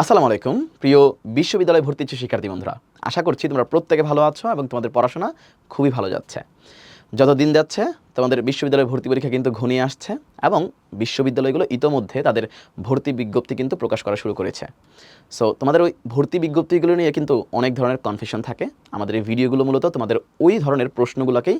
আসসালামু আলাইকুম, প্রিয় বিশ্ববিদ্যালয়ে ভর্তি ইচ্ছুক শিক্ষার্থী বন্ধুরা। আশা করছি তোমরা প্রত্যেকে ভালো আছো এবং তোমাদের পড়াশোনা খুবই ভালো যাচ্ছে। যত দিন যাচ্ছে, তোমাদের বিশ্ববিদ্যালয়ে ভর্তি পরীক্ষা কিন্তু ঘনিয়ে আসছে এবং বিশ্ববিদ্যালয়গুলো ইতোমধ্যে তাদের ভর্তি বিজ্ঞপ্তি কিন্তু প্রকাশ করা শুরু করেছে। সো তোমাদের ওই ভর্তি বিজ্ঞপ্তিগুলো নিয়ে কিন্তু অনেক ধরনের কনফিউশন থাকে। আমাদের এই ভিডিওগুলো মূলত তোমাদের ওই ধরনের প্রশ্নগুলোকেই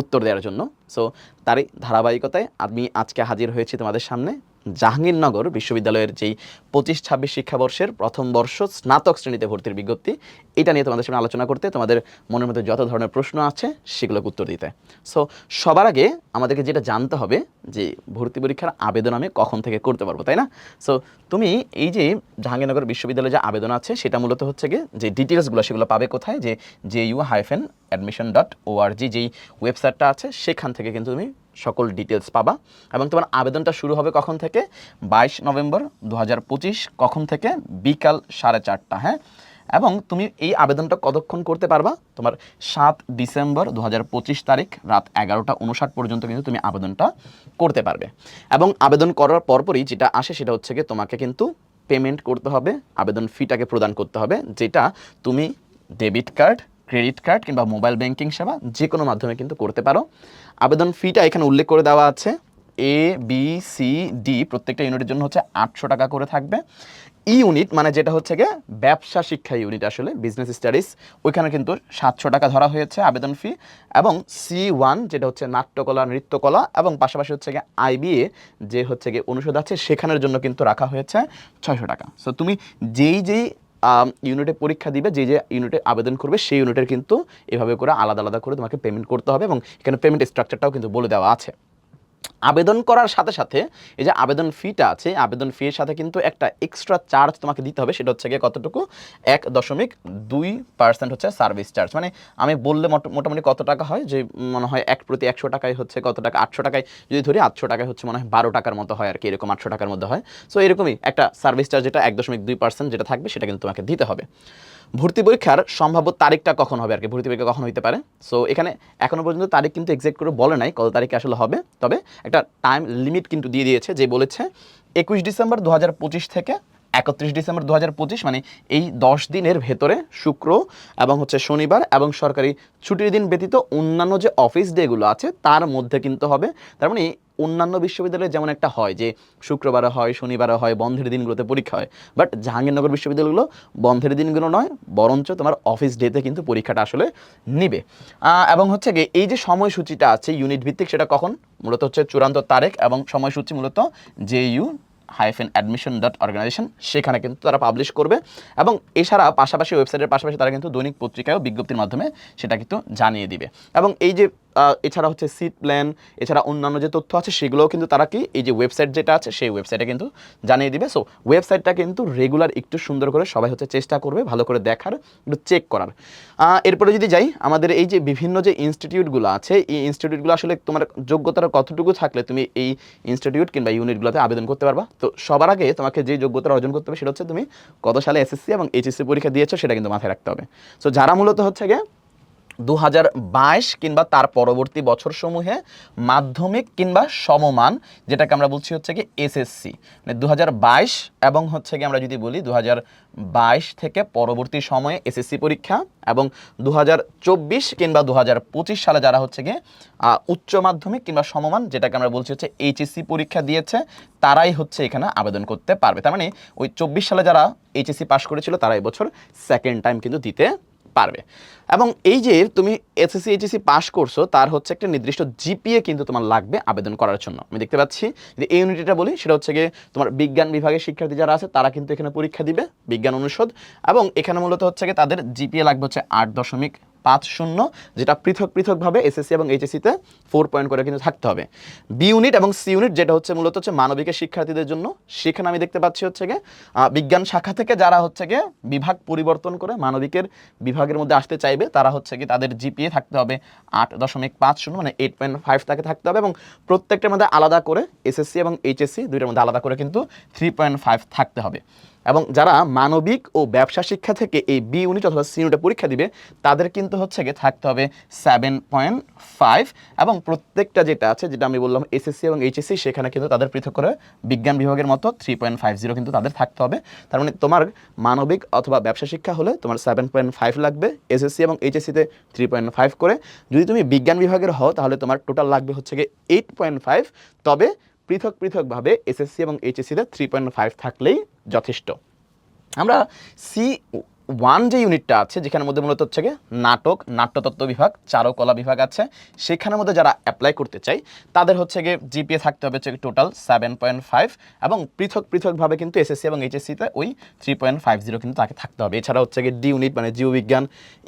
উত্তর দেওয়ার জন্য। সো তারই ধারাবাহিকতায় আমি আজকে হাজির হয়েছি তোমাদের সামনে। জাহাঙ্গীরনগর বিশ্ববিদ্যালয়ের যেই পঁচিশ ছাব্বিশ শিক্ষাবর্ষের প্রথম বর্ষ স্নাতক শ্রেণীতে ভর্তির বিজ্ঞপ্তি এটা নিয়ে তোমাদের সামনে আলোচনা করতে তোমাদের মনের মধ্যে যত ধরনের প্রশ্ন আছে সেগুলোকে উত্তর দিতে। সো সবার আগে আমাদেরকে যেটা জানতে হবে যে ভর্তি পরীক্ষার আবেদন আমি কখন থেকে করতে পারব, তাই না? সো তুমি এই যে জাহাঙ্গীরনগর বিশ্ববিদ্যালয়ে যে আবেদন আছে, সেটা মূলত হচ্ছে গিয়ে যে ডিটেলসগুলো সেগুলো পাবে কোথায়, যে J U hyphen admission dot O R G যেই ওয়েবসাইটটা আছে, সেখান থেকে কিন্তু তুমি সকল ডিটেলস পাবা এবং তোমার আবেদনটা শুরু হবে কখন থেকে? বাইশ নভেম্বর দু হাজার পঁচিশ, কখন থেকে? বিকাল সাড়ে চারটা হ্যাঁ? এবং তুমি এই আবেদনটা কতক্ষণ করতে পারবা? তোমার সাত ডিসেম্বর দু পঁচিশ তারিখ রাত এগারোটা উনষাট পর্যন্ত কিন্তু তুমি আবেদনটা করতে পারবে। এবং আবেদন করার পরপরই যেটা আসে সেটা হচ্ছে গিয়ে তোমাকে কিন্তু পেমেন্ট করতে হবে, আবেদন ফিটাকে প্রদান করতে হবে, যেটা তুমি ডেবিট কার্ড ক্রেডিট কার্ড কিংবা মোবাইল ব্যাংকিং সেবা যে কোনো মাধ্যমে কিন্তু করতে পারো। আবেদন ফিটা এখানে উল্লেখ করে দেওয়া আছে এ বি সি ডি প্রত্যেকটা ইউনিটের জন্য হচ্ছে আটশো টাকা করে থাকবে। ইউনিট মানে যেটা হচ্ছে গিয়ে ব্যবসা শিক্ষা ইউনিট আসলে বিজনেস স্টাডিজ ওইখানে কিন্তু সাতশো টাকা ধরা হয়েছে আবেদন ফি এবং সি ওয়ান যেটা হচ্ছে নাট্যকলা, নৃত্যকলা এবং পাশাপাশি হচ্ছে গিয়ে আইবিএ যে হচ্ছে গিয়ে অনুষদ আছে, সেখানের জন্য কিন্তু রাখা হয়েছে ছয়শো টাকা। সো তুমি যেই যেই ইউনিটে পরীক্ষা দিবে যে যে ইউনিটে আবেদন করবে, সেই ইউনিটের কিন্তু এভাবে করে আলাদা আলাদা করে তোমাকে পেমেন্ট করতে হবে এবং এখানে পেমেন্ট স্ট্রাকচারটাও কিন্তু বলে দেওয়া আছে। আবেদন করার সাথে সাথে এই যে আবেদন ফিটা আছে, আবেদন ফি এর সাথে কিন্তু একটা এক্সট্রা চার্জ তোমাকে দিতে হবে। সেটা হচ্ছে গিয়ে কতটুকু? এক দশমিক দুই পার্সেন্ট হচ্ছে সার্ভিস চার্জ মানে আমি বললে মোট- মোটামুটি কত টাকা হয়? যে মনে হয় এক প্রতি একশো টাকায় হচ্ছে কত টাকা? আটশো টাকায় যদি ধরি, আটশো টাকায় হচ্ছে মনে হয় বারো টাকার মতো হয় আর কি এরকম আটশো টাকার মধ্যে হয়। সো এরকমই একটা সার্ভিস চার্জ যেটা এক দশমিক দুই পার্সেন্ট যেটা থাকবে, সেটা কিন্তু তোমাকে দিতে হবে। ভর্তি পরীক্ষার সম্ভাব্য তারিখটা কখন হবে আর কি ভর্তি পরীক্ষা কখন হইতে পারে? সো এখানে এখনও পর্যন্ত তারিখ কিন্তু এক্সাক্ট করে বলে নাই কত তারিখে আসলে হবে। তবে একটা টাইম লিমিট কিন্তু দিয়ে দিয়েছে যে বলেছে একুশ ডিসেম্বর দু হাজার পঁচিশ থেকে একত্রিশ ডিসেম্বর দু হাজার পঁচিশ মানে এই দশ দিনের ভেতরে শুক্র এবং হচ্ছে শনিবার এবং সরকারি ছুটির দিন ব্যতীত অন্যান্য যে অফিস ডেগুলো আছে, তার মধ্যে কিন্তু হবে। তার মানে অন্যান্য বিশ্ববিদ্যালয়ে যেমন একটা হয় যে শুক্রবারে হয় শনিবারে হয়, বন্ধের দিনগুলোতে পরীক্ষা হয়। বাট জাহাঙ্গীরনগর বিশ্ববিদ্যালয়গুলো বন্ধের দিনগুলো নয়, বরঞ্চ তোমার অফিস ডেতে কিন্তু পরীক্ষাটা আসলে নিবে। এবং হচ্ছে গিয়ে এই যে সময়সূচিটা আছে ইউনিট ভিত্তিক সেটা কখন? মূলত হচ্ছে চূড়ান্ত তারিখ এবং সময়সূচি মূলত J U hyphen admission dot organization সেখানে কিন্তু তারা পাবলিশ করবে। এবং এছাড়া পাশাপাশি ওয়েবসাইটের পাশাপাশি তারা কিন্তু দৈনিক পত্রিকায়ও বিজ্ঞপ্তির মাধ্যমে সেটা কিন্তু জানিয়ে দিবে। এবং এই যে এছাড়া হচ্ছে সিট প্ল্যান এছাড়া অন্যান্য যে তথ্য আছে, সেগুলোও কিন্তু তারা কি এই যে ওয়েবসাইট যেটা আছে, সেই ওয়েবসাইটে কিন্তু জানিয়ে দিবে। সো ওয়েবসাইটটা কিন্তু রেগুলার একটু সুন্দর করে সবাই হচ্ছে চেষ্টা করবে, ভালো করে দেখার, একটু চেক করার। এরপরে যদি যাই, আমাদের এই যে বিভিন্ন যে ইনস্টিটিউটগুলো আছে, এই ইনস্টিটিউটগুলো আসলে তোমার যোগ্যতার কতটুকু থাকলে তুমি এই ইনস্টিটিউট কিংবা ইউনিটগুলোতে আবেদন করতে পারবা? তো সবার আগে তোমাকে যে যোগ্যতা অর্জন করতে হবে, সেটা হচ্ছে তুমি কত সালে এসএসসি এবং এইচএসসি পরীক্ষা দিয়েছ, সেটা কিন্তু মাথায় রাখতে হবে। সো যারা মূলত হচ্ছে গিয়ে দু হাজার বাইশ কিংবা তার পরবর্তী বছরসমূহে মাধ্যমিক কিংবা সমমান যেটাকে আমরা বলছি হচ্ছে কি এসএসসি। মানে দু হাজার বাইশ এবং হচ্ছে কি আমরা যদি বলি দু হাজার বাইশ থেকে পরবর্তী সময়ে এসএসসি পরীক্ষা এবং দু হাজার চব্বিশ কিংবা দু হাজার পঁচিশ সালে যারা হচ্ছে আহ, উচ্চ মাধ্যমিক কিংবা সমমান যেটাকে আমরা বলছি হচ্ছে এইচএসসি পরীক্ষা দিয়েছে তারাই হচ্ছে এখানে আবেদন করতে পারবে। তার মানে ওই চব্বিশ সালে যারা এইচএসসি পাশ করেছিল তারা এবছর সেকেন্ড টাইম কিন্তু দিতে পারবে। এবং এই যে তুমি এসএসসি এইচএসসি পাস করছ, তার হচ্ছে একটা নির্দিষ্ট জিপিএ কিন্তু তোমার লাগবে আবেদন করার জন্য। আমি দেখতে পাচ্ছি যে এই ইউনিটটা বলি, সেটা হচ্ছে গিয়ে তোমার বিজ্ঞান বিভাগের শিক্ষার্থী যারা আছে, তারা কিন্তু এখানে পরীক্ষা দিবে বিজ্ঞান অনুষদ। এবং এখানে মূলত হচ্ছে গিয়ে তাদের জিপিএ লাগবে হচ্ছে আট দশমিক পাঁচ শূন্য, যেটা পৃথক পৃথকভাবে এসএসসি এবং এইচএসসিতে ফোর পয়েন্ট করে কিন্তু থাকতে হবে। বি ইউনিট এবং সি ইউনিট যেটা হচ্ছে মূলত হচ্ছে মানবিকের শিক্ষার্থীদের জন্য, সেখানে আমি দেখতে পাচ্ছি হচ্ছে গিয়ে বিজ্ঞান শাখা থেকে যারা হচ্ছে গিয়ে বিভাগ পরিবর্তন করে মানবিকের বিভাগের মধ্যে আসতে চাইবে, তারা হচ্ছে কি তাদের জিপিএ থাকতে হবে আট দশমিক পাঁচ শূন্য মানে এইট পয়েন্ট ফাইভ তাকে থাকতে হবে এবং প্রত্যেকটার মধ্যে আলাদা করে এসএসসি এবং এইচএসসি দুইটার মধ্যে আলাদা করে কিন্তু থ্রি পয়েন্ট ফাইভ থাকতে হবে। এবং যারা মানবিক ও ব্যবসা শিক্ষা থেকে এই বি ইউনিট অথবা সি ইউনিটে পরীক্ষা দিবে, তাদের কিন্তু হচ্ছে গিয়ে থাকতে হবে সেভেন পয়েন্ট ফাইভ এবং প্রত্যেকটা যেটা আছে, যেটা আমি বললাম এসএসসি এবং এইচএসসি সেখানে কিন্তু তাদের পৃথক করে বিজ্ঞান বিভাগের মতো থ্রি পয়েন্ট ফাইভ জিরো কিন্তু তাদের থাকতে হবে। তার মানে তোমার মানবিক অথবা ব্যবসা শিক্ষা হলে তোমার সেভেন পয়েন্ট ফাইভ লাগবে এসএসসি এবং এইচএসসিতে থ্রি পয়েন্ট ফাইভ করে। যদি তুমি বিজ্ঞান বিভাগের হও, তাহলে তোমার টোটাল লাগবে হচ্ছে গিয়ে এইট পয়েন্ট ফাইভ তবে পৃথক পৃথকভাবে এসএসসি এবং এইচএসসিতে থ্রি পয়েন্ট ফাইভ থাকলেই যথেষ্ট। আমরা সি ওয়ান যে ইউনিটটা আছে, যেখানের মধ্যে মূলত হচ্ছে গিয়ে নাটক, নাট্যতত্ত্ব বিভাগ, চারুকলা বিভাগ আছে, সেখানের মধ্যে যারা অ্যাপ্লাই করতে চাই, তাদের হচ্ছে গিয়ে জিপিএ থাকতে হবে হচ্ছে টোটাল সেভেন পয়েন্ট ফাইভ এবং পৃথক পৃথকভাবে কিন্তু এসএসসি এবং এইচএসসিতে ওই থ্রি পয়েন্ট ফাইভ জিরো কিন্তু তাকে থাকতে হবে। এছাড়া হচ্ছে গিয়ে ডি ইউনিট মানে জীববিজ্ঞান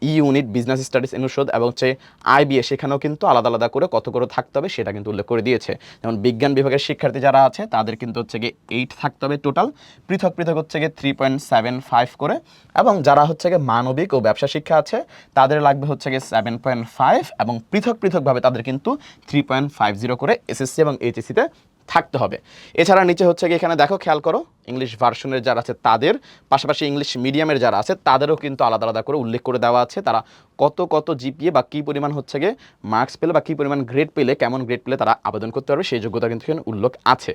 ই ইউনিট বিজনেস স্টাডিজ অনুষদ এবং হচ্ছে আইবিএ সেখানেও কিন্তু আলাদা আলাদা করে কত করে থাকতে হবে সেটা কিন্তু উল্লেখ করে দিয়েছে। যেমন বিজ্ঞান বিভাগের শিক্ষার্থী যারা আছে, তাদের কিন্তু হচ্ছে গিয়ে এইট থাকতে হবে টোটাল পৃথক পৃথক হচ্ছে গিয়ে থ্রি পয়েন্ট সেভেন ফাইভ করে এবং যারা হচ্ছে গিয়ে মানবিক ও ব্যবসা শিক্ষা আছে, তাদের লাগবে হচ্ছে গিয়ে সেভেন পয়েন্ট ফাইভ এবং পৃথক পৃথকভাবে তাদের কিন্তু থ্রি পয়েন্ট ফাইভ জিরো করে এসএসসি এবং এইচএসসিতে থাকতে হবে। এছাড়া নিচে হচ্ছে গিয়ে এখানে দেখো, খেয়াল করো ইংলিশ ভার্সনের যারা আছে তাদের, পাশাপাশি ইংলিশ মিডিয়ামের যারা আছে, তাদেরও কিন্তু আলাদা আলাদা করে উল্লেখ করে দেওয়া আছে, তারা কত কত জিপিএ বা কী পরিমাণ হচ্ছে গিয়ে মার্কস পেলে বা কী পরিমাণ গ্রেড পেলে, কেমন গ্রেড পেলে তারা আবেদন করতে পারবে, সেই যোগ্যতা কিন্তু এখানে উল্লেখ আছে।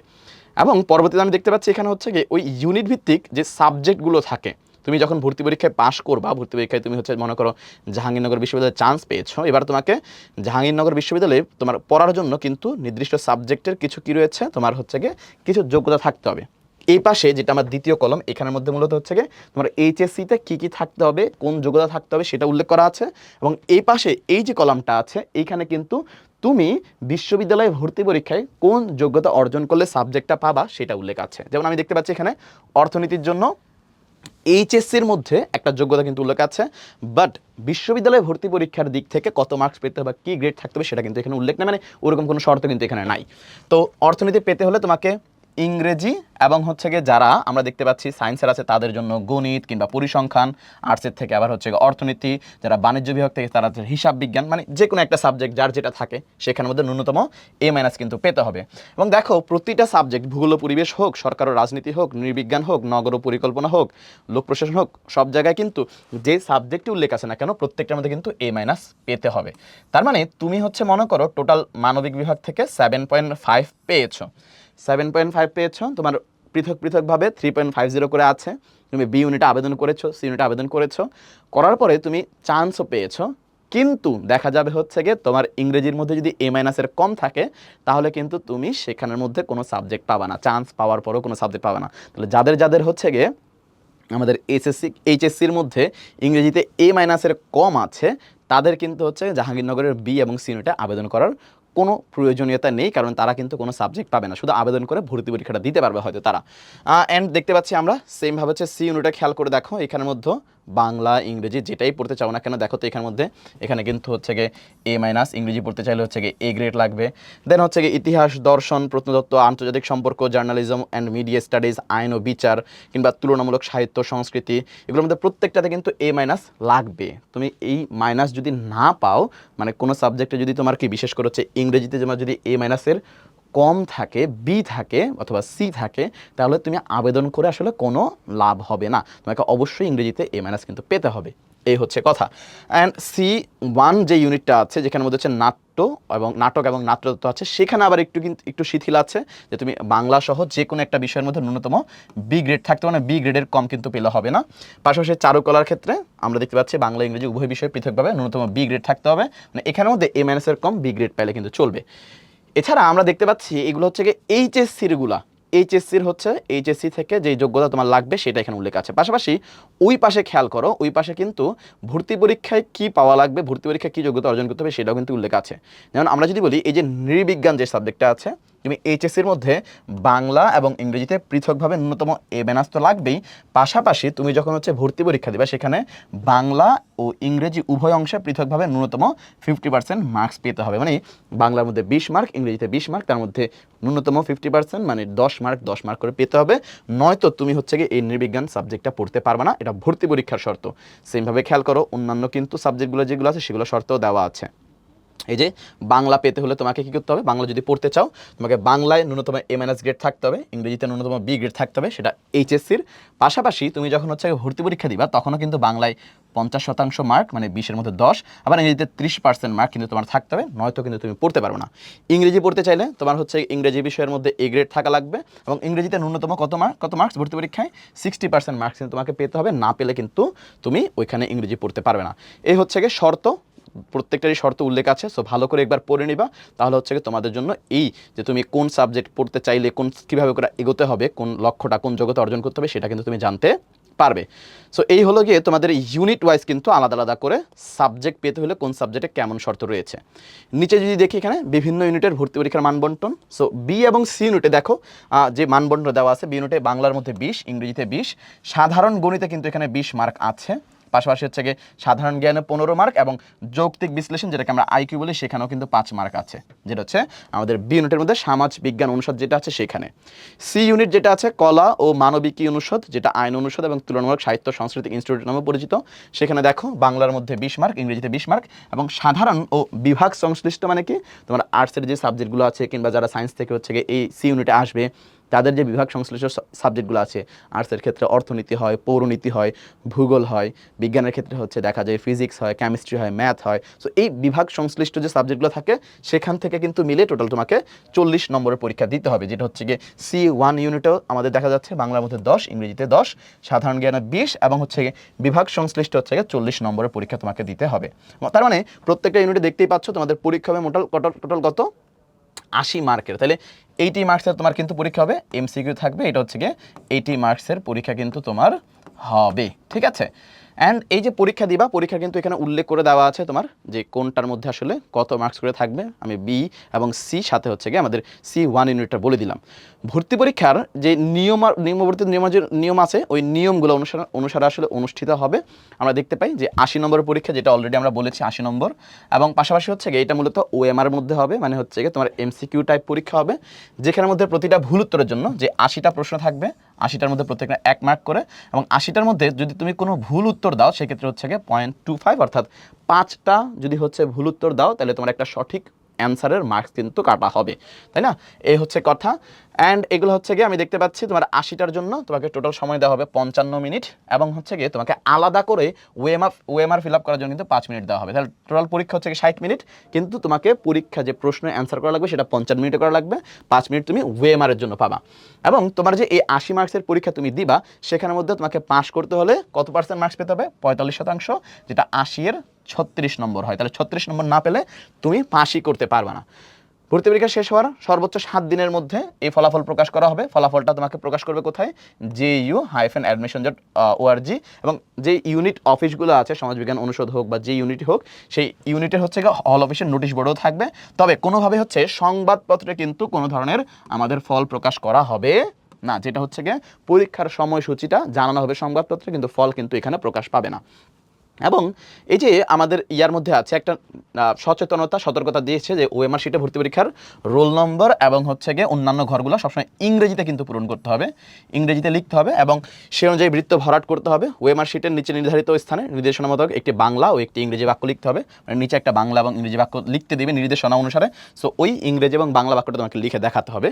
এবং পরবর্তীতে আমি দেখতে পাচ্ছি এখানে হচ্ছে গিয়ে ওই ইউনিট ভিত্তিক যে সাবজেক্টগুলো থাকে তুমি যখন ভর্তি পরীক্ষায় পাশ করবা, ভর্তি পরীক্ষায় তুমি হচ্ছে মনে করো জাহাঙ্গীরনগর বিশ্ববিদ্যালয়ে চান্স পেয়েছ। এবার তোমাকে জাহাঙ্গীরনগর বিশ্ববিদ্যালয়ে তোমার পড়ার জন্য কিন্তু নির্দিষ্ট সাবজেক্টের কিছু কি রয়েছে? তোমার হচ্ছে গিয়ে কিছু যোগ্যতা থাকতে হবে। এই পাশে যেটা আমার দ্বিতীয় কলম, এখানের মধ্যে মূলত হচ্ছে গিয়ে তোমার এইচএসসিতে কী কী থাকতে হবে, কোন যোগ্যতা থাকতে হবে সেটা উল্লেখ করা আছে। এবং এই পাশে এই যে কলমটা আছে, এইখানে কিন্তু তুমি বিশ্ববিদ্যালয়ে ভর্তি পরীক্ষায় কোন যোগ্যতা অর্জন করলে সাবজেক্টটা পাবা সেটা উল্লেখ আছে। যেমন আমি দেখতে পাচ্ছি এখানে অর্থনীতির জন্য এইচএসসির মধ্যে একটা যোগ্যতা কিন্তু উল্লেখ আছে বাট বিশ্ববিদ্যালয়ে ভর্তি পরীক্ষার দিক থেকে কত মার্কস পেতে হবে বা কী গ্রেড থাকতে হবে সেটা কিন্তু এখানে উল্লেখ নেই মানে ওরকম কোনো শর্ত কিন্তু এখানে নাই। তো অর্থনীতি পেতে হলে তোমাকে ইংরেজি এবং হচ্ছে গিয়ে যারা আমরা দেখতে পাচ্ছি সায়েন্সের আছে, তাদের জন্য গণিত কিংবা পরিসংখ্যান আর্টসের থেকে আবার হচ্ছে অর্থনীতি, যারা বাণিজ্য বিভাগ থেকে তারা হিসাব বিজ্ঞান মানে যে কোনো একটা সাবজেক্ট যার যেটা থাকে, সেখানের মধ্যে ন্যূনতম এ মাইনাস কিন্তু পেতে হবে। এবং দেখো, প্রতিটা সাবজেক্ট ভূগোল পরিবেশ হোক, সরকার ও রাজনীতি হোক, নৃবিজ্ঞান হোক, নগর পরিকল্পনা হোক, লোক প্রশাসন হোক, সব জায়গায় কিন্তু যে সাবজেক্টটি উল্লেখ আছে না কেন, প্রত্যেকটার মধ্যে কিন্তু এ মাইনাস পেতে হবে। তার মানে তুমি হচ্ছে মনে করো টোটাল মানবিক বিভাগ থেকে সেভেন পয়েন্ট ফাইভ পেয়েছ। সেভেন পয়েন্ট ফাইভ পেয়েছ। তোমার পৃথক পৃথকভাবে থ্রি পয়েন্ট ফাইভ জিরো করে আছে। তুমি বি ইউনিটে আবেদন করেছ সি ইউনিটে আবেদন করেছ। করার পরে তুমি চান্সও পেয়েছ। কিন্তু দেখা যাবে হচ্ছে গিয়ে তোমার ইংরেজির মধ্যে যদি এ মাইনাসের কম থাকে, তাহলে কিন্তু তুমি সেখানের মধ্যে কোনো সাবজেক্ট পাবা না। চান্স পাওয়ার পরেও কোনো সাবজেক্ট পাবা না। তাহলে যাদের যাদের হচ্ছে গিয়ে আমাদের এসএসসি এইচএসসির মধ্যে ইংরেজিতে এ মাইনাসের কম আছে, তাদের কিন্তু হচ্ছে জাহাঙ্গীরনগরের বি এবং সি ইউনিটে আবেদন করার কোনো প্রয়োজনীয়তা নেই, কারণ তারা কিন্তু কোনো সাবজেক্ট পাবে না। শুধু আবেদন করে ভর্তি পরীক্ষাটা দিতে পারবে হয়তো তারা। অ্যান্ড দেখতে পাচ্ছি আমরা সেমভাবে হচ্ছে সি ইউনিটে খেয়াল করে দেখো, এখানের মধ্যে বাংলা, ইংরেজি যেটাই পড়তে চাও না কেন, দেখো তো এখানের মধ্যে, এখানে কিন্তু হচ্ছে গিয়ে এ মাইনাস ইংরেজি পড়তে চাইলে হচ্ছে গিয়ে এ গ্রেড লাগবে। দেন হচ্ছে গিয়ে ইতিহাস, দর্শন, প্রত্নতত্ত্ব, আন্তর্জাতিক সম্পর্ক জার্নালিজম অ্যান্ড মিডিয়া স্টাডিজ আইন ও বিচার, কিংবা তুলনামূলক সাহিত্য, সংস্কৃতি, এগুলোর মধ্যে প্রত্যেকটাতে কিন্তু এ মাইনাস লাগবে। তুমি এই মাইনাস যদি না পাও মানে কোনো সাবজেক্টে যদি তোমার কি, বিশেষ করে হচ্ছে ইংরেজিতে তোমার যদি এ মাইনাসের কম থাকে বি থাকে অথবা সি থাকে, তাহলে তুমি আবেদন করে আসলে কোনো লাভ হবে না। তোমাকে অবশ্যই ইংরেজিতে এ মাইনাস কিন্তু পেতে হবে। এই হচ্ছে কথা। অ্যান্ড সি ওয়ান যে ইউনিটটা আছে যেখানে মধ্যে হচ্ছে নাট্য এবং নাটক এবং নাট্যতত্ত্ব আছে, সেখানে আবার একটু কিন্তু একটু শিথিল আছে যে তুমি বাংলা সহ যে কোনো একটা বিষয়ের মধ্যে ন্যূনতম বি গ্রেড থাকতে মানে বি গ্রেডের কম কিন্তু পেলে হবে না। পাশাপাশি চারুকলার ক্ষেত্রে আমরা দেখতে পাচ্ছি বাংলা, ইংরেজি উভয় বিষয়ে পৃথকভাবে ন্যূনতম বি গ্রেড থাকতে হবে। মানে এখানের মধ্যে এ মাইনাসের কম বি গ্রেড পেলে কিন্তু চলবে। এছাড়া আমরা দেখতে পাচ্ছি এগুলো হচ্ছে গিয়ে এইচএসসিরগুলা। এইচএসসির হচ্ছে, এইচএসসি থেকে যে যোগ্যতা তোমার লাগবে সেটা এখানে উল্লেখ আছে। পাশাপাশি ওই পাশে খেয়াল করো, ওই পাশে কিন্তু ভর্তি পরীক্ষায় কি পাওয়া লাগবে, ভর্তি পরীক্ষায় কি যোগ্যতা অর্জন করতে হবে সেটাও কিন্তু উল্লেখ আছে। যেমন আমরা যদি বলি, এই যে নৃবিজ্ঞান যে সাবজেক্টটা আছে তুমি এইচএসসির মধ্যে বাংলা এবং ইংরেজিতে পৃথকভাবে ন্যূনতম এ ব্যানাস তো লাগবেই। পাশাপাশি তুমি যখন হচ্ছে ভর্তি পরীক্ষা দিবা, সেখানে বাংলা ও ইংরেজি উভয় অংশে পৃথকভাবে ন্যূনতম ফিফটি পার্সেন্ট মার্কস পেতে হবে। মানে বাংলার মধ্যে বিশ মার্ক ইংরেজিতে বিশ মার্ক তার মধ্যে ন্যূনতম ফিফটি পার্সেন্ট মানে দশ মার্ক দশ মার্ক করে পেতে হবে। নয়তো তুমি হচ্ছে গিয়ে এই নির্বিজ্ঞান সাবজেক্টটা পড়তে পারবে না, এটা ভর্তি পরীক্ষার শর্ত। সেমভাবে খেয়াল করো, অন্যান্য কিন্তু সাবজেক্টগুলো যেগুলো আছে, সেগুলো শর্তও দেওয়া আছে। এই যে বাংলা পেতে হলে তোমাকে কী করতে হবে? বাংলা যদি পড়তে চাও, তোমাকে বাংলায় ন্যূনতম এ মাইনাস গ্রেড থাকতে হবে, ইংরেজিতে ন্যূনতম বি গ্রেড থাকতে হবে, সেটা এইচএসসির পাশাপাশি তুমি যখন হচ্ছে ভর্তি পরীক্ষা দিবা, তখনও কিন্তু বাংলায় পঞ্চাশ শতাংশ মার্ক মানে বিশের মধ্যে দশ, আবার ইংরেজিতে ত্রিশ পার্সেন্ট মার্ক কিন্তু তোমার থাকতে হবে, নয়তো কিন্তু তুমি পড়তে পারবে না। ইংরেজি পড়তে চাইলে তোমার হচ্ছে ইংরেজি বিষয়ের মধ্যে এ গ্রেড থাকা লাগবে, এবং ইংরেজিতে ন্যূনতম কত মার্ক কত মার্কস ভর্তি পরীক্ষায়? সিক্সটি পার্সেন্ট মার্কস কিন্তু তোমাকে পেতে হবে, না পেলে কিন্তু তুমি ওইখানে ইংরেজি পড়তে পারবে না। এই হচ্ছে গিয়ে শর্ত প্রত্যেকটারই শর্ত উল্লেখ আছে সো ভালো করে একবার পড়ে নিবা। তাহলে হচ্ছে কি তোমাদের জন্য এই যে তুমি কোন সাবজেক্ট পড়তে চাইলে কোন, কীভাবে করে এগোতে হবে, কোন লক্ষ্যটা, কোন যোগ্যতা অর্জন করতে হবে, সেটা কিন্তু তুমি জানতে পারবে। সো এই হলো গিয়ে তোমাদের ইউনিট ওয়াইজ কিন্তু আলাদা আলাদা করে সাবজেক্ট পেতে হলে কোন সাবজেক্টে কেমন শর্ত রয়েছে। নিচে যদি দেখি এখানে, বিভিন্ন ইউনিটের ভর্তি পরীক্ষার মানবন্টন। সো বি এবং সি ইউনিটে দেখো যে মানবন্টন দেওয়া আছে বি ইউনিটে বাংলার মধ্যে বিশ, ইংরেজিতে বিশ, সাধারণ গণিতে কিন্তু এখানে বিশ মার্ক আছে। পাশাপাশি হচ্ছে গিয়ে সাধারণ জ্ঞানে পনেরো মার্ক এবং যৌক্তিক বিশ্লেষণ, যেটাকে আমরা আইকিউ বলি, সেখানেও কিন্তু পাঁচ মার্ক আছে। যেটা হচ্ছে আমাদের বি ইউনিটের মধ্যে সমাজ বিজ্ঞান অনুষদ যেটা আছে সেখানে। সি ইউনিট যেটা আছে, কলা ও মানবিকী অনুষদ, যেটা আইন অনুষদ এবং তুলনামূলক সাহিত্য সাংস্কৃতিক ইনস্টিটিউট নামে পরিচিত। সেখানে দেখো বাংলার মধ্যে বিশ মার্ক ইংরেজিতে বিশ মার্ক এবং সাধারণ ও বিভাগ সংশ্লিষ্ট মানে কি? তোমার আর্টসের যে সাবজেক্টগুলো আছে কিংবা যারা সায়েন্স থেকে হচ্ছে এই সি ইউনিটে আসবে তাদের যে বিভাগ সংশ্লিষ্ট সাবজেক্টগুলো আছে আর্টসের ক্ষেত্রে অর্থনীতি হয়, পৌরনীতি হয়, ভূগোল হয়, বিজ্ঞানের ক্ষেত্রে হচ্ছে দেখা যায় ফিজিক্স হয় কেমিস্ট্রি হয় ম্যাথ হয়। সো এই বিভাগ সংশ্লিষ্ট যে সাবজেক্টগুলো থাকে, সেখান থেকে কিন্তু মিলে টোটাল তোমাকে চল্লিশ নম্বরের পরীক্ষা দিতে হবে, যেটা হচ্ছে গিয়ে সি ওয়ান ইউনিটেও আমাদের দেখা যাচ্ছে বাংলার মধ্যে দশ, ইংরেজিতে দশ, সাধারণ জ্ঞানে বিশ, এবং হচ্ছে বিভাগ সংশ্লিষ্ট হচ্ছে গিয়ে চল্লিশ নম্বরের পরীক্ষা তোমাকে দিতে হবে। তার মানে প্রত্যেকটা ইউনিটে দেখতেই পাচ্ছ তোমাদের পরীক্ষা হবে মোটাল টোটাল কত? আশি মার্কের। তাহলে এইটি মার্কসের তোমার কিন্তু পরীক্ষা হবে এমসিকিউ থাকবে, এটা হচ্ছে গিয়ে এইটি মার্কসের পরীক্ষা কিন্তু তোমার হবে, ঠিক আছে? অ্যান্ড এই যে পরীক্ষা দিবা, পরীক্ষা কিন্তু এখানে উল্লেখ করে দেওয়া আছে তোমার যে কোনটার মধ্যে আসলে কত মার্কস করে থাকবে। আমি বি এবং সি সাথে হচ্ছে গিয়ে আমাদের সি ওয়ান ইউনিটটা বলে দিলাম। ভর্তি পরীক্ষার যে নিয়ম নিয়মাবর্তিত নিয়ম যে নিয়ম আছে, ওই নিয়মগুলো অনুসারে অনুসারে আসলে অনুষ্ঠিত হবে। আমরা দেখতে পাই যে আশি নম্বর পরীক্ষা, যেটা অলরেডি আমরা বলেছি আশি নম্বর। এবং পাশাপাশি হচ্ছে গিয়ে এটা মূলত ও ওএমআর মধ্যে হবে মানে হচ্ছে গিয়ে তোমার এমসিকিউ টাইপ পরীক্ষা হবে, যেখানের মধ্যে প্রতিটা ভুল উত্তরের জন্য যে আশিটা প্রশ্ন থাকবে আশিটার মধ্যে প্রত্যেকটা এক মার্ক করে এবং আশিটার মধ্যে যদি তুমি কোনো ভুল উত্তর দাও, সেক্ষেত্রে হচ্ছে গিয়ে পয়েন্ট টু ফাইভ অর্থাৎ পাঁচটা যদি হচ্ছে ভুল উত্তর দাও, তাহলে তোমার একটা সঠিক অ্যান্সারের মার্কস কিন্তু কাটা হবে। তাই না? এই হচ্ছে কথা। অ্যান্ড এগুলো হচ্ছে গিয়ে আমি দেখতে পাচ্ছি তোমার আশিটার জন্য তোমাকে টোটাল সময় দেওয়া হবে পঞ্চান্ন মিনিট এবং হচ্ছে গিয়ে তোমাকে আলাদা করে ওএমআর ওএমআর ফিল আপ করার জন্য কিন্তু পাঁচ মিনিট দেওয়া হবে। তাহলে টোটাল পরীক্ষা হচ্ছে ষাট মিনিট, কিন্তু তোমাকে পরীক্ষা যে প্রশ্ন অ্যান্সার করা লাগবে সেটা পঞ্চান্ন মিনিটে করা লাগবে, পাঁচ মিনিট তুমি ওএমআর এর জন্য পাবা। এবং তোমার যে এই আশি মার্কসের পরীক্ষা তুমি দিবা, সেখানের মধ্যে তোমাকে পাস করতে হলে কত পার্সেন্ট মার্কস পেতে হবে? পঁয়তাল্লিশ শতাংশ, যেটা আশি এর ছত্রিশ নম্বর হয়। তাহলে ছত্রিশ নম্বর না পেলে তুমি পাসই করতে পারবে না। ভর্তি পরীক্ষা শেষ হওয়ার সর্বোচ্চ সাত দিনের মধ্যে এই ফলাফল প্রকাশ করা হবে। ফলাফলটা তোমাকে প্রকাশ করবে কোথায়? J U hyphen admission dot O R G এবং যে ইউনিট অফিসগুলো আছে, সমাজবিজ্ঞান অনুষদ হোক বা যে ইউনিট হোক, সেই ইউনিটের হচ্ছে হল অফিসের নোটিশ বোর্ডও থাকবে। তবে কোনোভাবে হচ্ছে সংবাদপত্রে কিন্তু কোনো ধরনের আমাদের ফল প্রকাশ করা হবে না। যেটা হচ্ছে গিয়ে পরীক্ষার সময়সূচিটা জানানো হবে সংবাদপত্রে, কিন্তু ফল কিন্তু এখানে প্রকাশ পাবে না। এবং এই যে আমাদের ইয়ার মধ্যে আছে একটা সচেতনতা, সতর্কতা দিয়েছে যে ওএমআর শিটে ভর্তি পরীক্ষার রোল নম্বর এবং হচ্ছে গিয়ে অন্যান্য ঘরগুলো সবসময় ইংরেজিতে কিন্তু পূরণ করতে হবে, ইংরেজিতে লিখতে হবে এবং সে অনুযায়ী বৃত্ত ভরাট করতে হবে। ওএমআর শিটের নিচে নির্ধারিত স্থানে নির্দেশনা মোতাবেক একটি বাংলা ও একটি ইংরেজি বাক্য লিখতে হবে। মানে নিচে একটা বাংলা এবং ইংরেজি বাক্য লিখতে দেবে নির্দেশনা অনুসারে। সো ওই ইংরেজি এবং বাংলা বাক্যটা তোমাকে লিখে দেখাতে হবে।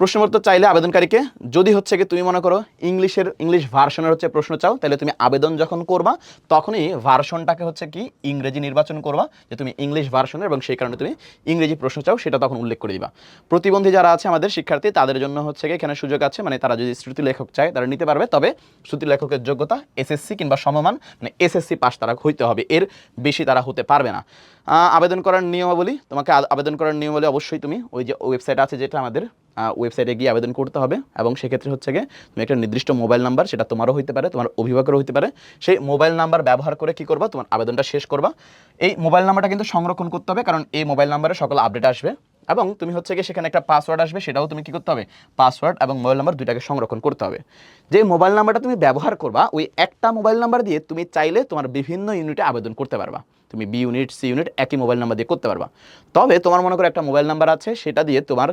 প্রশ্নপত্র চাইলে আবেদনকারীকে, যদি হচ্ছে কি তুমি মনে করো ইংলিশের, ইংলিশ ভার্সনের হচ্ছে প্রশ্ন চাও, তাহলে তুমি আবেদন যখন করবা, তখনই ভার্সনটাকে হচ্ছে কি ইংরেজি নির্বাচন করবা, যে তুমি ইংলিশ ভার্সনের এবং সেই কারণে তুমি ইংরেজি প্রশ্ন চাও, সেটা তখন উল্লেখ করে দিবা। প্রতিবন্ধী যারা আছে আমাদের শিক্ষার্থী, তাদের জন্য হচ্ছে কি এখানে সুযোগ আছে মানে তারা যদি শ্রুতি লেখক চায়, তারা নিতে পারবে। তবে শ্রুতি লেখকের যোগ্যতা এসএসসি কিংবা সমমান মানে এসএসসি পাস তারা হইতে হবে, এর বেশি তারা হতে পারবে না। আবেদন করার নিয়মাবলী, তোমাকে আবেদন করার নিয়মাবলী অবশ্যই তুমি ওই যে ওয়েবসাইট আছে যেটা আমাদের ওয়েবসাইটে গিয়ে আবেদন করতে হবে এবং সেক্ষেত্রে হচ্ছে গিয়ে তুমি একটা নির্দিষ্ট মোবাইল নাম্বার সেটা তোমারও হইতে পারে, তোমার অভিভাবকেরও হইতে পারে, সেই মোবাইল নাম্বার ব্যবহার করে কি করবা? তোমার আবেদনটা শেষ করবা। এই মোবাইল নাম্বারটা কিন্তু সংরক্ষণ করতে হবে, কারণ এই মোবাইল নাম্বারে সকল আপডেট আসবে। এবং তুমি হচ্ছে গিয়ে সেখানে একটা পাসওয়ার্ড আসবে, সেটাও তুমি কি করতে হবে? পাসওয়ার্ড এবং মোবাইল নাম্বার দুইটাকে সংরক্ষণ করতে হবে। যে মোবাইল নাম্বারটা তুমি ব্যবহার করবা, ওই একটা মোবাইল নাম্বার দিয়ে তুমি চাইলে তোমার বিভিন্ন ইউনিটে আবেদন করতে পারবা। তুমি বি ইউনিট সি ইউনিট একই মোবাইল নাম্বার দিয়ে করতে পারবা। তবে তোমার মনে করো একটা মোবাইল নাম্বার আছে, সেটা দিয়ে তোমার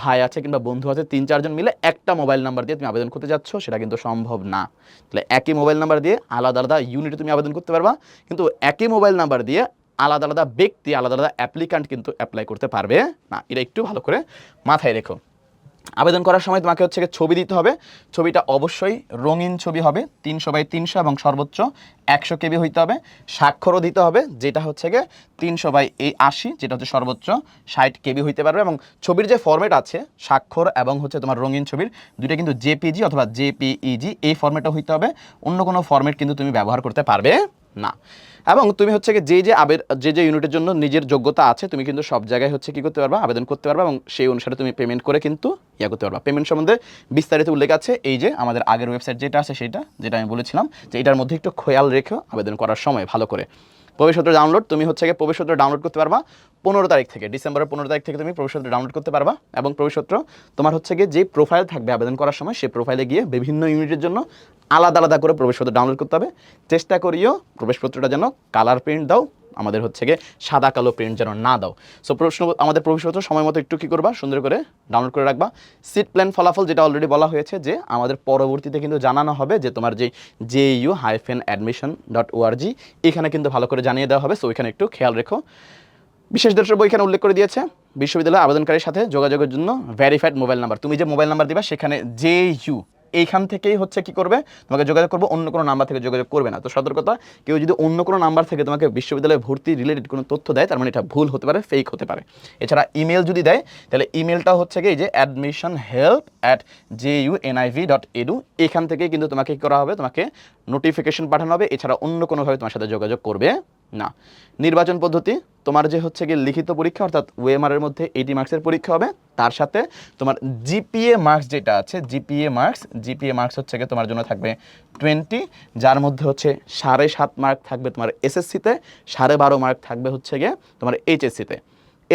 ভাই আছে কিংবা বন্ধু আছে, তিন, চারজন মিলে একটা মোবাইল নাম্বার দিয়ে তুমি আবেদন করতে যাচ্ছ, সেটা কিন্তু সম্ভব না। তাহলে একই মোবাইল নাম্বার দিয়ে আলাদা আলাদা ইউনিটে তুমি আবেদন করতে পারবা, কিন্তু একই মোবাইল নাম্বার দিয়ে আলাদা আলাদা ব্যক্তি, আলাদা আলাদা অ্যাপ্লিকান্ট কিন্তু অ্যাপ্লাই করতে পারবে। না, এটা একটু ভালো করে মাথায় রেখো। আবেদন করার সময় তোমাকে হচ্ছে ছবি দিতে হবে। ছবিটা অবশ্যই রঙিন ছবি হবে, তিনশো বাই তিনশো এবং সর্বোচ্চ একশো কেবি হইতে হবে। স্বাক্ষরও দিতে হবে, যেটা হচ্ছে গিয়ে তিনশো বাই এই আশি, যেটা হচ্ছে সর্বোচ্চ ষাট কেবি হইতে পারবে এবং ছবির যে ফর্মেট আছে, স্বাক্ষর এবং হচ্ছে তোমার রঙিন ছবির, দুইটা কিন্তু জেপিজি অথবা জেপিইজি, এই ফর্মেটও হইতে হবে। অন্য কোনো ফর্মেট কিন্তু তুমি ব্যবহার করতে পারবে। না। এবং তুমি হচ্ছে কি যে যে আবেদ, যে যে ইউনিটের জন্য নিজের যোগ্যতা আছে, তুমি কিন্তু সব জায়গায় হচ্ছে কি করতে পারবা, আবেদন করতে পারবা এবং সেই অনুসারে তুমি পেমেন্ট করে কিন্তু ইয়া করতে পারবা। পেমেন্ট সম্বন্ধে বিস্তারিত উল্লেখ আছে, এই যে আমাদের আগের ওয়েবসাইট যেটা আছে সেটা, যেটা আমি বলেছিলাম, যে এটার মধ্যে একটু খেয়াল রেখো আবেদন করার সময় ভালো করে। প্রবেশপত্র ডাউনলোড তুমি হচ্ছে গিয়ে প্রবেশপত্র ডাউনলোড করতে পারবা পনেরো তারিখ থেকে, ডিসেম্বরের পনেরো তারিখ থেকে তুমি প্রবেশপত্র ডাউনলোড করতে পারবা এবং প্রবেশপত্র তোমার হচ্ছে গিয়ে যে প্রোফাইল থাকবে আবেদন করার সময় সেই প্রোফাইলে গিয়ে বিভিন্ন ইউনিটের জন্য আলাদা আলাদা করে প্রবেশপত্র ডাউনলোড করতে হবে। চেষ্টা করিও প্রবেশপত্রটা যেন কালার প্রিন্ট দাও আমাদের হচ্ছে গিয়ে সাদা কালো প্রিন্ট যেন না দাও। সো প্রশ্ন, আমাদের প্রবেশপত্র সময় মতো একটু কী করবা? সুন্দর করে ডাউনলোড করে রাখবা। সিট প্ল্যান ফলাফল যেটা অলরেডি বলা হয়েছে যে, আমাদের পরবর্তীতে কিন্তু জানানো হবে যে, তোমার যে J U hyphen admission dot O R G এখানে কিন্তু ভালো করে জানিয়ে দেওয়া হবে। সো এখানে একটু খেয়াল রেখো। বিশেষ দ্রষ্টব্য এখানে উল্লেখ করে দিয়েছে। বিশ্ববিদ্যালয় আবেদনকারীর সাথে যোগাযোগের জন্য ভেরিফাইড মোবাইল নাম্বার তুমি যে মোবাইল নাম্বার দিবা, সেখানে জে ইউ এইখান থেকেই হচ্ছে কি করবে? তোমাকে যোগাযোগ করব, অন্য কোনো নাম্বার থেকে যোগাযোগ করবে না। তো সতর্কতা, কেউ যদি অন্য কোনো নাম্বার থেকে তোমাকে বিশ্ববিদ্যালয়ে ভর্তি রিলেটেড কোনো তথ্য দেয়, তার মানে এটা ভুল হতে পারে ফেক হতে পারে। এছাড়া ইমেল যদি দেয়, তাহলে ইমেলটা হচ্ছে কি যে admission help at J U N I V dot edu এখান থেকে কিন্তু তোমাকে কী করা হবে? তোমাকে নোটিফিকেশন পাঠানো হবে, এছাড়া অন্য কোনোভাবে তোমার সাথে যোগাযোগ করবে না। নির্বাচন পদ্ধতি, তোমার যে হচ্ছে গিয়ে লিখিত পরীক্ষা, অর্থাৎ ওয়েমারের মধ্যে এইটি মার্কসের পরীক্ষা হবে, তার সাথে তোমার জিপিএ মার্কস যেটা আছে জিপিএ মার্কস জিপিএ মার্কস হচ্ছে গিয়ে তোমার জন্য থাকবে টোয়েন্টি যার মধ্যে হচ্ছে সাড়ে সাত মার্ক থাকবে তোমার এসএসসিতে সাড়ে বারো মার্ক থাকবে হচ্ছে গিয়ে তোমার এইচএসসিতে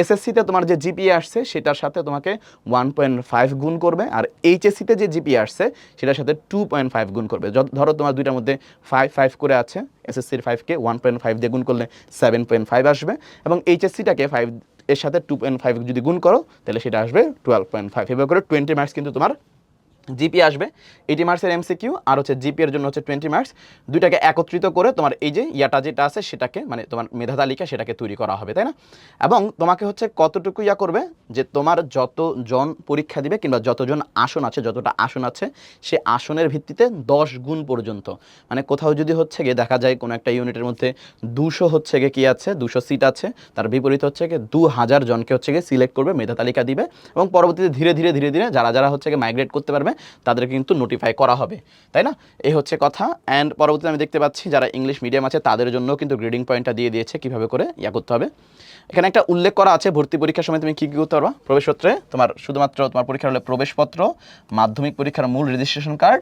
এসএসসিতে তোমার যে জিপিএ আসছে, সেটার সাথে তোমাকে ওয়ান পয়েন্ট ফাইভ গুণ করবে, আর এইচএসসিতে যে জিপিএ আসছে, সেটার সাথে টু পয়েন্ট ফাইভ গুণ করবে। ধরো তোমার দুইটার মধ্যে ফাইভ ফাইভ করে আছে, এসএসসির ফাইভকে ওয়ান পয়েন্ট ফাইভ দিয়ে গুণ করলে সেভেন পয়েন্ট ফাইভ আসবে, এবং এইচএসসিটাকে ফাইভ এর সাথে টু পয়েন্ট ফাইভ যদি গুণ করো, তাহলে সেটা আসবে টুয়েলভ পয়েন্ট ফাইভ এভাবে করে টোয়েন্টি মার্কস কিন্তু তোমার জিপি আসবে এইটি মার্কসের এমসিকিউ আর হচ্ছে জিপি এর জন্য হচ্ছে টোয়েন্টি মার্কস দুইটাকে একত্রিত করে তোমার এই যে ইয়াটা যেটা আছে সেটাকে মানে তোমার মেধা তালিকা সেটাকে তৈরি করা হবে, তাই না? এবং তোমাকে হচ্ছে কতটুকু ইয়া করবে যে তোমার যতজন পরীক্ষা দিবে কিংবা যতজন আসন আছে, যতটা আসন আছে, সে আসনের ভিত্তিতে দশ গুণ পর্যন্ত। মানে কোথাও যদি হচ্ছে গিয়ে দেখা যায় কোনো একটা ইউনিটের মধ্যে দুশো হচ্ছে গিয়ে কী আছে, দুশো সিট আছে, তার বিপরীত হচ্ছে গিয়ে দু হাজার জনকে হচ্ছে গিয়ে সিলেক্ট করবে, মেধা তালিকা দিবে এবং পরবর্তীতে ধীরে ধীরে ধীরে ধীরে যারা যারা হচ্ছে গিয়ে মাইগ্রেট করতে পারবে তাদেরকে কিন্তু নোটিফাই করা হবে, তাই না? এই হচ্ছে কথা। অ্যান্ড পরবর্তীতে আমি দেখতে পাচ্ছি যারা ইংলিশ মিডিয়াম আছে, তাদের জন্য কিন্তু গ্রেডিং পয়েন্টটা দিয়ে দিয়েছে, কীভাবে করে ইয়া করতে হবে। এখানে একটা উল্লেখ করা আছে, ভর্তি পরীক্ষার সময় তুমি কী কী করতে পারবা? প্রবেশপত্রে তোমার শুধুমাত্র তোমার পরীক্ষার হলে প্রবেশপত্র, মাধ্যমিক পরীক্ষার মূল রেজিস্ট্রেশন কার্ড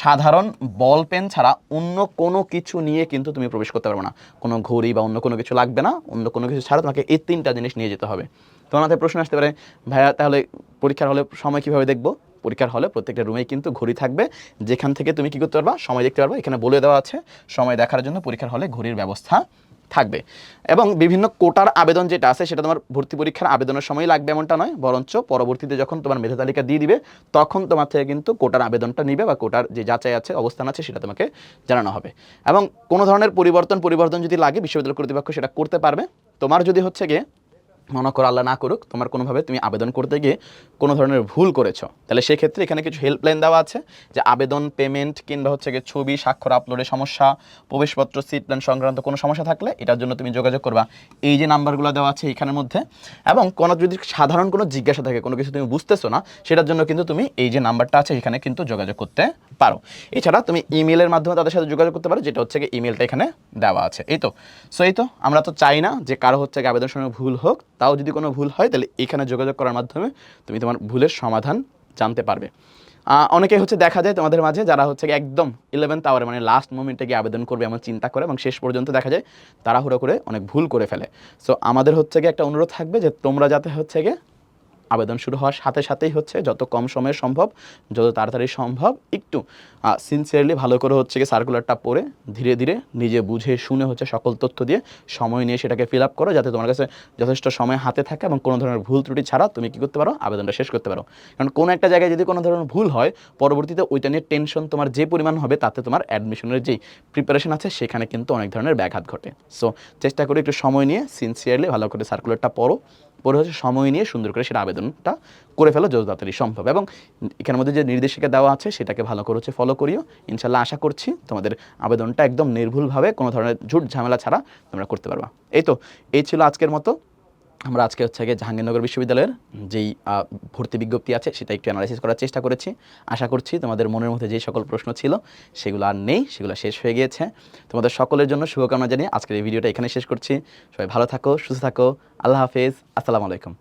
সাধারণ বল পেন ছাড়া অন্য কোনো কিছু নিয়ে কিন্তু তুমি প্রবেশ করতে পারবে না। কোনো ঘড়ি বা অন্য কোনো কিছু লাগবে না, অন্য কোনো কিছু ছাড়া তোমাকে এই তিনটা জিনিস নিয়ে যেতে হবে। তোমার মাথায় প্রশ্ন আসতে পারে, ভাইয়া, তাহলে পরীক্ষার হলে সময় কীভাবে দেখব? পরীক্ষার হলে প্রত্যেকটা রুমেই কিন্তু ঘড়ি থাকবে। যেখান থেকে তুমি কী করতে পারবা? সময় দেখতে পারবা। এখানে বলে দেওয়া আছে, সময় দেখার জন্য পরীক্ষার হলে ঘড়ির ব্যবস্থা থাকবে। এবং বিভিন্ন কোটার আবেদন যেটা আছে, সেটা তোমার ভর্তি পরীক্ষার আবেদনের সময় লাগবে এমনটা নয়। বরঞ্চ পরবর্তীতে যখন তোমার মেধা তালিকা দিয়ে দিবে, তখন তোমার থেকে কিন্তু কোটার আবেদনটা নিবে বা কোটার যে যাচাই আছে, অবস্থান আছে, সেটা তোমাকে জানানো হবে। এবং কোনো ধরনের পরিবর্তন পরিবর্তন যদি লাগে, বিশ্ববিদ্যালয় কর্তৃপক্ষ সেটা করতে পারবে। তোমার যদি হচ্ছে গিয়ে মনে করো আল্লাহ না করুক, তোমার কোনোভাবে তুমি আবেদন করতে গিয়ে কোনো ধরনের ভুল করেছ। তাহলে সেক্ষেত্রে এখানে কিছু হেল্পলাইন দেওয়া আছে, যে আবেদন পেমেন্ট কিংবা হচ্ছে গিয়ে ছবি, স্বাক্ষর আপলোডের সমস্যা, প্রবেশপত্র সিট প্ল্যান সংক্রান্ত কোনো সমস্যা থাকলে এটার জন্য তুমি যোগাযোগ করবা। এই যে নাম্বারগুলো দেওয়া আছে এখানের মধ্যে। এবং কোনো যদি সাধারণ কোনো জিজ্ঞাসা থাকে, কোনো কিছু তুমি বুঝতেছো না, সেটার জন্য কিন্তু তুমি এই যে নাম্বারটা আছে এখানে কিন্তু যোগাযোগ করতে পারো। এছাড়া তুমি ইমেলের মাধ্যমে তাদের সাথে যোগাযোগ করতে পারো, যেটা হচ্ছে গিয়ে ইমেলটা এখানে দেওয়া আছে। এই তো সো এই তো, আমরা তো চাই না যে কারও হচ্ছে গিয়ে আবেদন সময় ভুল হোক তাও যদি কোনো ভুল হয়, তাহলে এখানে যোগাযোগ করার মাধ্যমে তুমি তোমার ভুলের সমাধান জানতে পারবে। অনেকে হচ্ছে দেখা যায় তোমাদের মাঝে যারা হচ্ছে একদম ইলেভেন্থ আওয়ারে মানে লাস্ট মোমেন্টে গিয়ে আবেদন করবে এমন চিন্তা করে এবং শেষ পর্যন্ত দেখা যায় তাড়াহুড়ো করে অনেক ভুল করে ফেলে। সো আমাদের হচ্ছে গিয়ে একটা অনুরোধ থাকবে যে তোমরা যাতে হচ্ছে গিয়ে আবেদন শুরু হওয়ার সাথে সাথেই হচ্ছে, যত কম সময়ে সম্ভব, যত তাড়াতাড়ি সম্ভব, একটু সিনসিয়ারলি ভালো করে হচ্ছে কি সার্কুলারটা পড়ে, ধীরে ধীরে নিজে বুঝে শুনে হচ্ছে সকল তথ্য দিয়ে সময় নিয়ে সেটাকে ফিল আপ করো, যাতে তোমার কাছে যথেষ্ট সময় হাতে থাকে এবং কোনো ধরনের ভুল ত্রুটি ছাড়া তুমি কী করতে পারো, আবেদনটা শেষ করতে পারো। কারণ কোনো একটা জায়গায় যদি কোনো ধরনের ভুল হয়, পরবর্তীতে ওইটা নিয়ে টেনশন তোমার যে পরিমাণ হবে, তাতে তোমার অ্যাডমিশনের যেই প্রিপারেশন আছে, সেখানে কিন্তু অনেক ধরনের ব্যাঘাত ঘটে। সো চেষ্টা করে একটু সময় নিয়ে সিনসিয়ারলি ভালো করে সার্কুলারটা পড়ো। পরে হচ্ছে সময় নিয়ে সুন্দর করে সেটা আবেদনটা করে ফেলো যত তাড়াতাড়ি সম্ভব। এবং এখানের মধ্যে যে নির্দেশিকা দেওয়া আছে সেটাকে ভালো করে হচ্ছে ফলো করিও। ইনশাল্লাহ আশা করছি তোমাদের আবেদনটা একদম নির্ভুলভাবে কোনো ধরনের ঝুট ঝামেলা ছাড়া তোমরা করতে পারবা। এই তো, এই ছিল আজকের মতো। আমরা আজকে হচ্ছে গিয়ে জাহাঙ্গীরনগর বিশ্ববিদ্যালয়ের যেই ভর্তি বিজ্ঞপ্তি আছে, সেটা একটু অ্যানালাইসিস করার চেষ্টা করেছি। আশা করছি তোমাদের মনের মধ্যে যে সকল প্রশ্ন ছিল, সেগুলো আর নেই, সেগুলো শেষ হয়ে গিয়েছে। তোমাদের সকলের জন্য শুভকামনা জানিয়ে আজকের এই ভিডিওটা এখানে শেষ করছি। সবাই ভালো থাকো, সুস্থ থাকো। আল্লাহ হাফেজ। আসসালামু আলাইকুম।